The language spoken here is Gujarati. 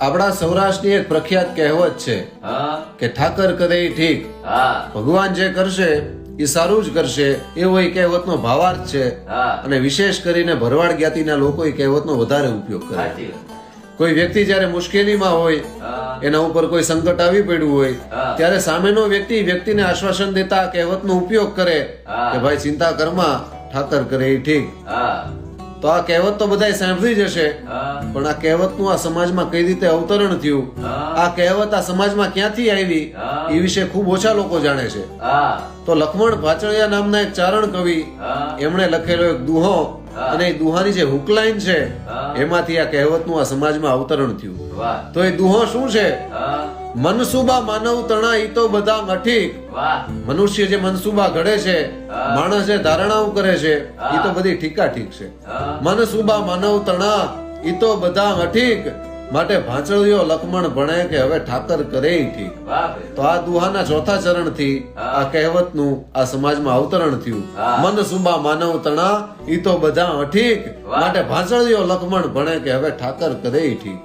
આપણા સૌરાષ્ટ્રની એક પ્રખ્યાત કહેવત છે કે ઠાકર કરે ઠીક. ભગવાન જે કરશે એ સારું જ કરશે એવો એ કહેવતનો ભાવાર્થ છે. અને વિશેષ કરીને ભરવાડ જ્ઞાતિના લોકો એ કહેવતનો વધારે ઉપયોગ કરે કોઈ વ્યક્તિ જ્યારે મુશ્કેલીમાં હોય એના ઉપર કોઈ સંકટ આવી પડ્યું હોય ત્યારે સામેનો વ્યક્તિ વ્યક્તિને આશ્વાસન દેતા કહેવત કહેવતનો ઉપયોગ કરે કે ભાઈ ચિંતા કરમાં ઠાકર કરે એ ઠીક તો આ કહેવત તો બધાય સાંભળી જશે પણ આ કહેવતનું આ સમાજમાં કઈ રીતે અવતરણ થયું? આ કહેવત આ સમાજમાં ક્યાંથી આવી? એ વિશે ખૂબ ઓછા લોકો જાણે છે. તો લક્ષ્મણ ભાચળિયા નામના એક ચારણ કવિ એમણે લખેલો એક દુહો. અને એ દુહાની જે હુકલાઈન છે એમાંથી આ કહેવતનું આ સમાજમાં અવતરણ થયું. તો એ દુહો શું છે? મનસુબા માનવ તણા ઈ તો બધા મઠીક. મનુષ્ય જે મનસુબા ઘડે છે. માણસ જે ધારણાઓ કરે છે. એ તો બધી ઠીકા ઠીક છે મનસુબા માનવ તણા ઈ તો બધા અઠીક માટે ભાંચળીઓ લખમણ ભણે કે હવે ઠાકર કરે ઠીક. તો આ દુહાના ચોથા ચરણથી આ કહેવતનું આ સમાજમાં અવતરણ થયું. મન સુબા માનવ તણા ઈ તો બધા અઠીક. માટે ભાંચળીઓ લખમણ ભણે કે હવે ઠાકર કરે ઠીક.